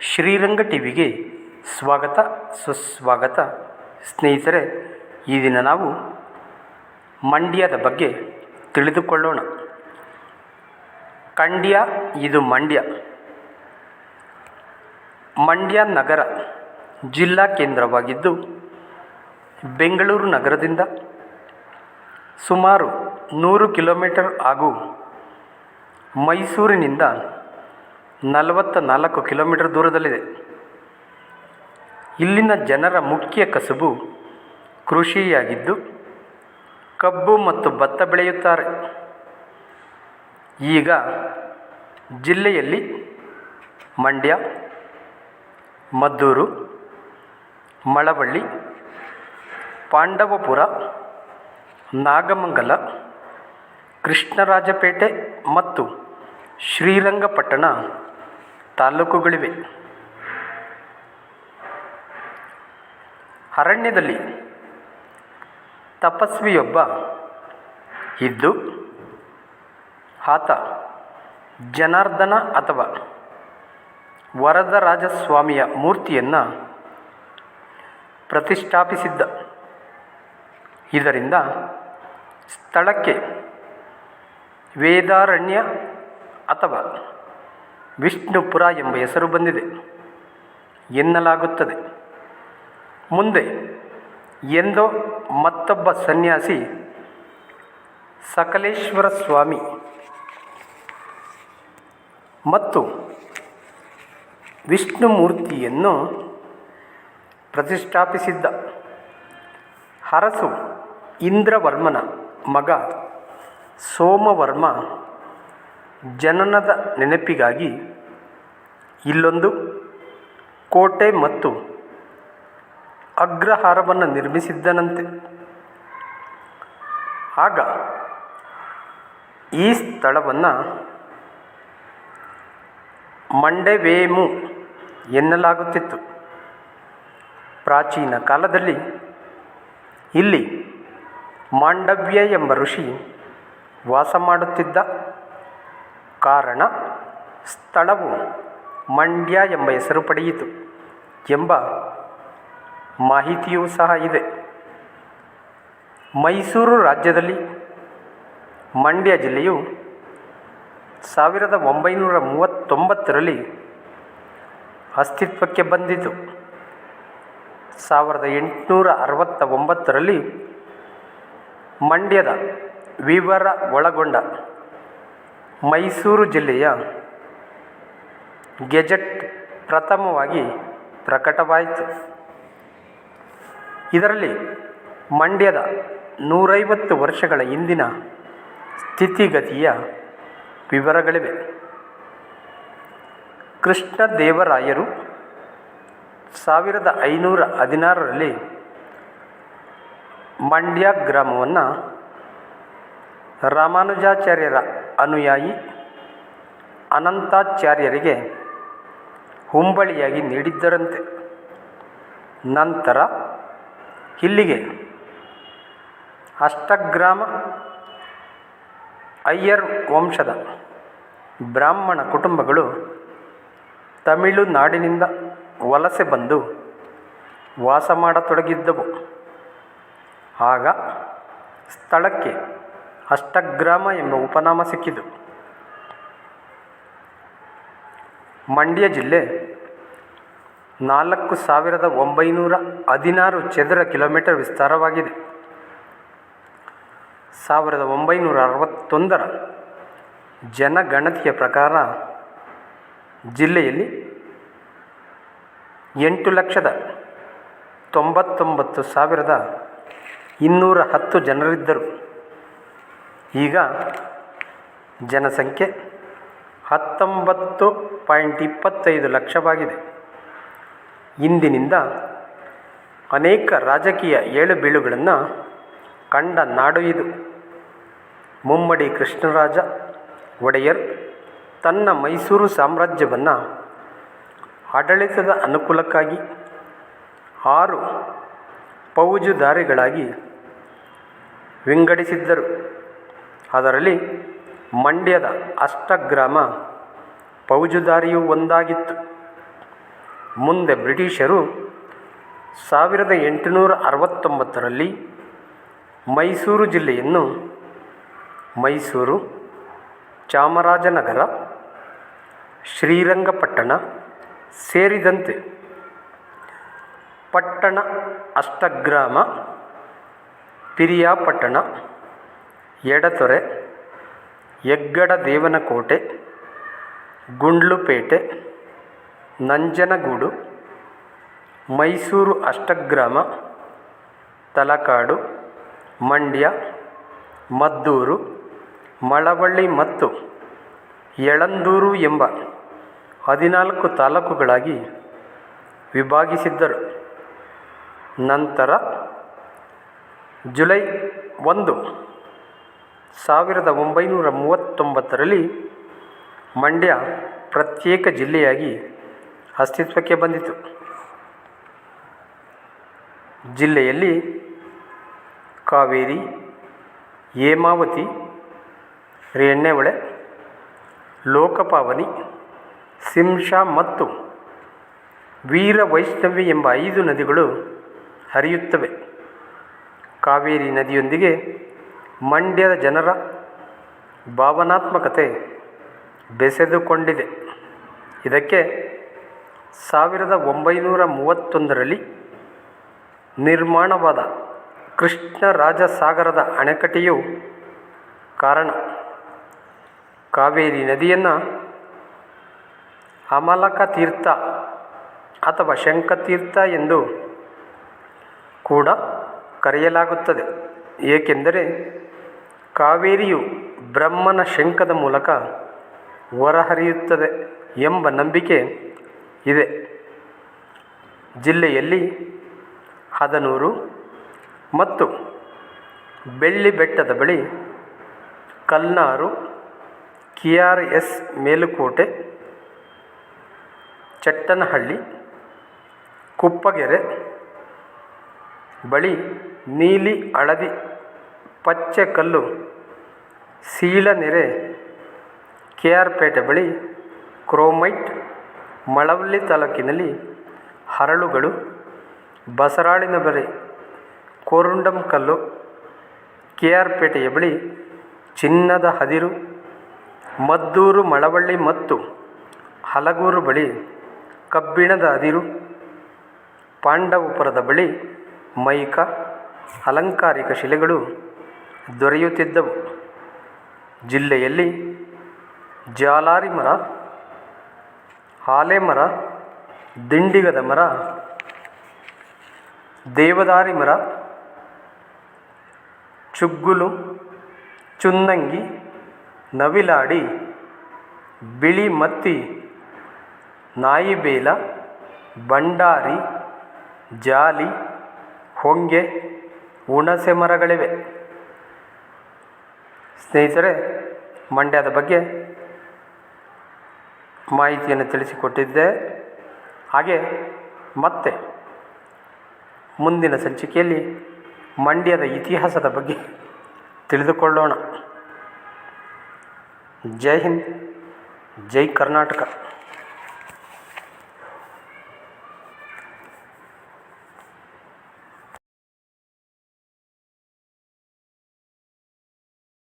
ಶ್ರೀರಂಗ ಟಿವಿಗೆ ಸ್ವಾಗತ, ಸುಸ್ವಾಗತ. ಸ್ನೇಹಿತರೆ, ಈ ದಿನ ನಾವು ಮಂಡ್ಯದ ಬಗ್ಗೆ ತಿಳಿದುಕೊಳ್ಳೋಣ. ಖಂಡ್ಯ, ಇದು ಮಂಡ್ಯ. ಮಂಡ್ಯ ನಗರ ಜಿಲ್ಲಾ ಕೇಂದ್ರವಾಗಿದ್ದು, ಬೆಂಗಳೂರು ನಗರದಿಂದ ಸುಮಾರು ನೂರು ಕಿಲೋಮೀಟರ್ ಹಾಗೂ ಮೈಸೂರಿನಿಂದ ನಲವತ್ತ ನಾಲ್ಕು ಕಿಲೋಮೀಟರ್ ದೂರದಲ್ಲಿದೆ. ಇಲ್ಲಿನ ಜನರ ಮುಖ್ಯ ಕಸುಬು ಕೃಷಿಯಾಗಿದ್ದು, ಕಬ್ಬು ಮತ್ತು ಭತ್ತ ಬೆಳೆಯುತ್ತಾರೆ. ಈಗ ಜಿಲ್ಲೆಯಲ್ಲಿ ಮಂಡ್ಯ, ಮದ್ದೂರು, ಮಳವಳ್ಳಿ, ಪಾಂಡವಪುರ, ನಾಗಮಂಗಲ, ಕೃಷ್ಣರಾಜಪೇಟೆ ಮತ್ತು ಶ್ರೀರಂಗಪಟ್ಟಣ ತಾಲ್ಲೂಕುಗಳಿವೆ. ಅರಣ್ಯದಲ್ಲಿ ತಪಸ್ವಿಯೊಬ್ಬ ಇದ್ದು ಆತ ಜನಾರ್ದನ ಅಥವಾ ವರದರಾಜಸ್ವಾಮಿಯ ಮೂರ್ತಿಯನ್ನು ಪ್ರತಿಷ್ಠಾಪಿಸಿದ್ದ. ಇದರಿಂದ ಸ್ಥಳಕ್ಕೆ ವೇದಾರಣ್ಯ ಅಥವಾ ವಿಷ್ಣುಪುರ ಎಂಬ ಹೆಸರು ಬಂದಿದೆ. ಎನ್ನಲಾಗುತ್ತದೆ. ಮುಂದೆ ಎಂದೋ ಮತ್ತೊಬ್ಬ ಸನ್ಯಾಸಿ ಸಕಲೇಶ್ವರ ಸ್ವಾಮಿ. ಮತ್ತು ವಿಷ್ಣುಮೂರ್ತಿಯನ್ನು ಪ್ರತಿಷ್ಠಾಪಿಸಿದ್ದ ಹರಸು ಇಂದ್ರವರ್ಮನ ಮಗ ಸೋಮವರ್ಮ ಜನನದ ನೆನಪಿಗಾಗಿ ಇಲ್ಲೊಂದು ಕೋಟೆ ಮತ್ತು ಅಗ್ರಹಾರವನ್ನು ನಿರ್ಮಿಸಿದ್ದನಂತೆ. ಆಗ ಈ ಸ್ಥಳವನ್ನು ಮಂಡೆವೇಮು ಎನ್ನಲಾಗುತ್ತಿತ್ತು. ಪ್ರಾಚೀನ ಕಾಲದಲ್ಲಿ ಇಲ್ಲಿ ಮಾಂಡವ್ಯ ಎಂಬ ಋಷಿ ವಾಸ ಮಾಡುತ್ತಿದ್ದ ಕಾರಣ ಸ್ಥಳವು ಮಂಡ್ಯ ಎಂಬ ಹೆಸರು ಪಡೆಯಿತು ಎಂಬ ಮಾಹಿತಿಯೂ ಸಹ ಇದೆ. ಮೈಸೂರು ರಾಜ್ಯದಲ್ಲಿ ಮಂಡ್ಯ ಜಿಲ್ಲೆಯು ಸಾವಿರದ ಒಂಬೈನೂರ ಮೂವತ್ತೊಂಬತ್ತರಲ್ಲಿ ಅಸ್ತಿತ್ವಕ್ಕೆ ಬಂದಿತು. ಸಾವಿರದ ಎಂಟುನೂರ ಅರವತ್ತ ಒಂಬತ್ತರಲ್ಲಿ ಮಂಡ್ಯದ ವಿವರ ಒಳಗೊಂಡ ಮೈಸೂರು ಜಿಲ್ಲೆಯ ಗೆಜೆಟ್ ಪ್ರಥಮವಾಗಿ ಪ್ರಕಟವಾಯಿತು. ಇದರಲ್ಲಿ ಮಂಡ್ಯದ ನೂರೈವತ್ತು ವರ್ಷಗಳ ಹಿಂದಿನ ಸ್ಥಿತಿಗತಿಯ ವಿವರಗಳಿವೆ. ಕೃಷ್ಣದೇವರಾಯರು ಸಾವಿರದ ಐನೂರ ಹದಿನಾರರಲ್ಲಿ ಮಂಡ್ಯ ಗ್ರಾಮವನ್ನು ರಾಮಾನುಜಾಚಾರ್ಯರ ಅನುಯಾಯಿ ಅನಂತಾಚಾರ್ಯರಿಗೆ ಹುಂಬಳಿಯಾಗಿ ನೀಡಿದ್ದರಂತೆ. ನಂತರ ಇಲ್ಲಿಗೆ ಅಷ್ಟಗ್ರಾಮ ಅಯ್ಯರ್ ವಂಶದ ಬ್ರಾಹ್ಮಣ ಕುಟುಂಬಗಳು ತಮಿಳುನಾಡಿನಿಂದ ವಲಸೆ ಬಂದು ವಾಸ ಮಾಡತೊಡಗಿದ್ದವು. ಆಗ ಸ್ಥಳಕ್ಕೆ ಅಷ್ಟಗ್ರಾಮ ಎಂಬ ಉಪನಾಮ ಸಿಕ್ಕಿತು. ಮಂಡ್ಯ ಜಿಲ್ಲೆ ನಾಲ್ಕು ಸಾವಿರದ ಒಂಬೈನೂರ ಹದಿನಾರು ಚದರ ಕಿಲೋಮೀಟರ್ ವಿಸ್ತಾರವಾಗಿದೆ. ಸಾವಿರದ ಒಂಬೈನೂರ ಅರವತ್ತೊಂದರ ಜನಗಣತಿಯ ಪ್ರಕಾರ ಜಿಲ್ಲೆಯಲ್ಲಿ ಎಂಟು ಲಕ್ಷದ ತೊಂಬತ್ತೊಂಬತ್ತು ಸಾವಿರದ ಇನ್ನೂರ ಹತ್ತು ಜನರಿದ್ದರು. ಈಗ ಜನಸಂಖ್ಯೆ ಹತ್ತೊಂಬತ್ತು ಪಾಯಿಂಟ್ ಇಪ್ಪತ್ತೈದು ಲಕ್ಷವಾಗಿದೆ. ಇಂದಿನಿಂದ ಅನೇಕ ರಾಜಕೀಯ ಏಳು ಬೀಳುಗಳನ್ನು ಕಂಡ ನಾಡು ಇದು. ಮುಮ್ಮಡಿ ಕೃಷ್ಣರಾಜ ಒಡೆಯರ್ ತನ್ನ ಮೈಸೂರು ಸಾಮ್ರಾಜ್ಯವನ್ನು ಆಡಳಿತದ ಅನುಕೂಲಕ್ಕಾಗಿ ಆರು ಫೌಜುದಾರಿಗಳಾಗಿ ವಿಂಗಡಿಸಿದ್ದರು. ಅದರಲ್ಲಿ ಮಂಡ್ಯದ ಅಷ್ಟಗ್ರಾಮ ಫೌಜುದಾರಿಯೂ ಒಂದಾಗಿತ್ತು. ಮುಂದೆ ಬ್ರಿಟಿಷರು ಸಾವಿರದ ಎಂಟುನೂರ ಅರವತ್ತೊಂಬತ್ತರಲ್ಲಿ ಮೈಸೂರು ಜಿಲ್ಲೆಯನ್ನು ಮೈಸೂರು, ಚಾಮರಾಜನಗರ, ಶ್ರೀರಂಗಪಟ್ಟಣ ಸೇರಿದಂತೆ ಪಟ್ಟಣ, ಅಷ್ಟಗ್ರಾಮ, ಪಿರಿಯಾಪಟ್ಟಣ ಎಡತೊರೆ ಹೆಗ್ಗಡ ದೇವನಕೋಟೆ, ಗುಂಡ್ಲುಪೇಟೆ, ನಂಜನಗೂಡು, ಮೈಸೂರು ಅಷ್ಟಗ್ರಾಮ, ತಲಕಾಡು, ಮಂಡ್ಯ, ಮದ್ದೂರು, ಮಳವಳ್ಳಿ ಮತ್ತು ಯಳಂದೂರು ಎಂಬ ಹದಿನಾಲ್ಕು ತಾಲೂಕುಗಳಾಗಿ ವಿಭಾಗಿಸಿದ್ದರು. ನಂತರ ಜುಲೈ ಒಂದು ಸಾವಿರದ ಒಂಬೈನೂರ ಮೂವತ್ತೊಂಬತ್ತರಲ್ಲಿ ಮಂಡ್ಯ ಪ್ರತ್ಯೇಕ ಜಿಲ್ಲೆಯಾಗಿ ಅಸ್ತಿತ್ವಕ್ಕೆ ಬಂದಿತು. ಜಿಲ್ಲೆಯಲ್ಲಿ ಕಾವೇರಿ, ಹೇಮಾವತಿ ಎಣ್ಣೆಹೊಳೆ ಲೋಕಪಾವನಿ, ಸಿಂಶಾ ಮತ್ತು ವೀರ ವೈಷ್ಣವಿ ಎಂಬ ಐದು ನದಿಗಳು ಹರಿಯುತ್ತವೆ. ಕಾವೇರಿ ನದಿಯೊಂದಿಗೆ ಮಂಡ್ಯದ ಜನರ ಭಾವನಾತ್ಮಕತೆ ಬೆಸೆದುಕೊಂಡಿದೆ. ಇದಕ್ಕೆ ಸಾವಿರದ ಒಂಬೈನೂರ ಮೂವತ್ತೊಂದರಲ್ಲಿ ನಿರ್ಮಾಣವಾದ ಕೃಷ್ಣರಾಜಸಾಗರದ ಅಣೆಕಟ್ಟೆಯು ಕಾರಣ. ಕಾವೇರಿ ನದಿಯನ್ನು ಅಮಲಕ ತೀರ್ಥ ಅಥವಾ ಶಂಖತೀರ್ಥ ಎಂದು ಕೂಡ ಕರೆಯಲಾಗುತ್ತದೆ. ಏಕೆಂದರೆ ಕಾವೇರಿಯು ಬ್ರಹ್ಮನ ಶಂಖದ ಮೂಲಕ ಹೊರಹರಿಯುತ್ತದೆ ಎಂಬ ನಂಬಿಕೆ ಇದೆ. ಜಿಲ್ಲೆಯಲ್ಲಿ ಹದನೂರು ಮತ್ತು ಬೆಳ್ಳಿ ಬೆಟ್ಟದ ಬಳಿ ಕಲ್ನಾರು, K R S Melukote, Chattanahalli, Kuppagere ಬಳಿ ನೀಲಿ ಹಳದಿ ಪಚ್ಚೆ ಕಲ್ಲು ಸೀಳನೆರೆ ಕೆ ಆರ್ ಪೇಟೆ ಬಳಿ ಕ್ರೋಮೈಟ್, ಮಳವಳ್ಳಿ ತಾಲೂಕಿನಲ್ಲಿ ಹರಳುಗಳು, ಬಸರಾಳಿನ ಬಳಿ ಕೋರುಂಡಂ ಕಲ್ಲು ಕೆ ಆರ್ ಪೇಟೆಯ ಬಳಿ ಚಿನ್ನದ ಹದಿರು, ಮದ್ದೂರು ಮಳವಳ್ಳಿ ಮತ್ತು ಹಲಗೂರು ಬಳಿ ಕಬ್ಬಿಣದ ಅದಿರು ಪಾಂಡವಪುರದ ಬಳಿ ಮೈಕ, ಅಲಂಕಾರಿಕ ಶಿಲೆಗಳು ದೊರೆಯುತ್ತಿದ್ದವು ಜಿಲ್ಲೆಯಲ್ಲಿ ಜಾಲಾರಿ ಮರ, ಹಾಲೆ ಮರ, ದಿಂಡಿಗದ ಮರ, ದೇವದಾರಿ ಮರ, ಚುಗ್ಗುಲು, ಚುನ್ನಂಗಿ, ನವಿಲಾಡಿ, ಬಿಳಿ ಮತ್ತಿ, ನಾಯಿಬೇಲ ಬಂಡಾರಿ ಜಾಲಿ, ಹೊಂಗೆ, ಹುಣಸೆ ಮರಗಳಿವೆ. ಸ್ನೇಹಿತರೆ, ಮಂಡ್ಯದ ಬಗ್ಗೆ ಮಾಹಿತಿಯನ್ನು ತಿಳಿಸಿಕೊಟ್ಟಿದ್ದೆ. ಹಾಗೆ ಮತ್ತೆ ಮುಂದಿನ ಸಂಚಿಕೆಯಲ್ಲಿ ಮಂಡ್ಯದ ಇತಿಹಾಸದ ಬಗ್ಗೆ ತಿಳಿದುಕೊಳ್ಳೋಣ. ಜೈ ಹಿಂದ್, ಜೈ ಕರ್ನಾಟಕ.